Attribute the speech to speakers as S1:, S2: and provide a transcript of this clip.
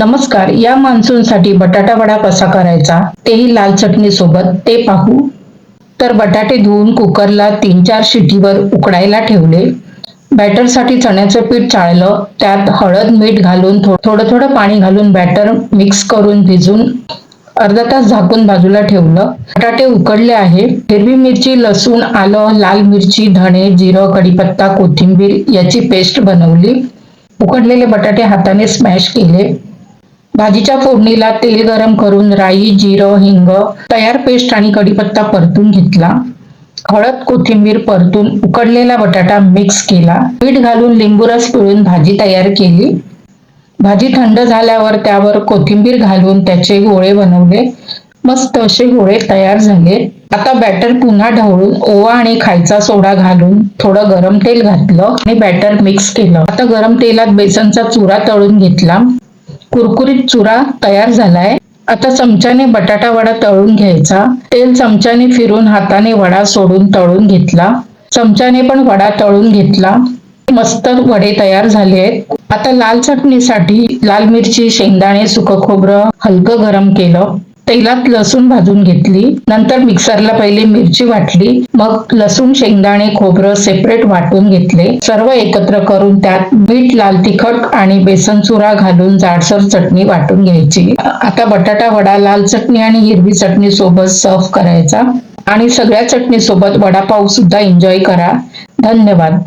S1: नमस्कार या मान्सूनसाठी बटाटा वडा कसा करायचा? तेही लाल चटणी सोबत ते पाहू. तर बटाटे धुवून कुकरला तीन चार शिटीवर उकडायला ठेवले. बॅटरसाठी चण्याचं पीठ चाळलं. त्यात हळद मीठ घालून थोडं थोडं पाणी घालून बॅटर मिक्स करून भिजून अर्धा तास झाकून बाजूला ठेवलं. बटाटे उकडले आहे. हिरवी मिरची लसूण आलं लाल मिरची धणे जिरं कढीपत्ता कोथिंबीर याची पेस्ट बनवली. उकडलेले बटाटे हाताने स्मॅश केले. भाजीच्या फोडणीला तेल गरम करून राई जिरं हिंग तयार पेस्ट आणि कढीपत्ता परतून घेतला. हळद कोथिंबीर परतून उकडलेला बटाटा मिक्स केला. मीठ घालून लिंबू रस पिळून भाजी तयार केली. भाजी थंड झाल्यावर त्यावर कोथिंबीर घालून त्याचे गोळे बनवले. मस्त असे गोळे तयार झाले. आता बॅटर पुन्हा ढवळून ओवा आणि खायचा सोडा घालून थोडं गरम तेल घातलं आणि बॅटर मिक्स केलं. आता गरम तेलात बेसनचा चुरा तळून घेतला. कुरकुरीत चुरा तयार झालाय. आता चमच्याने बटाटा वडा तळून घ्यायचा. तेल चमच्याने फिरून हाताने वडा सोडून तळून घेतला. चमच्याने पण वडा तळून घेतला. मस्त वडे तयार झाले आहेत. आता लाल चटणीसाठी लाल मिरची शेंगदाणे सुकं खोबरं हलकं गरम केलं. तेलात लसूण भाजून घेतली. नंतर मिक्सरला पहिले मिरची वाटली. मग लसूण शेंगदाणे खोबरं सेपरेट वाटून घेतले. सर्व एकत्र करून त्यात मीठ लाल तिखट आणि बेसन चुरा घालून जाडसर चटणी वाटून घ्यायची. आता बटाटा वडा लाल चटणी आणि हिरवी चटणी सोबत सर्व करायचा. आणि सगळ्या चटणी सोबत वडापाव सुद्धा एन्जॉय करा. धन्यवाद.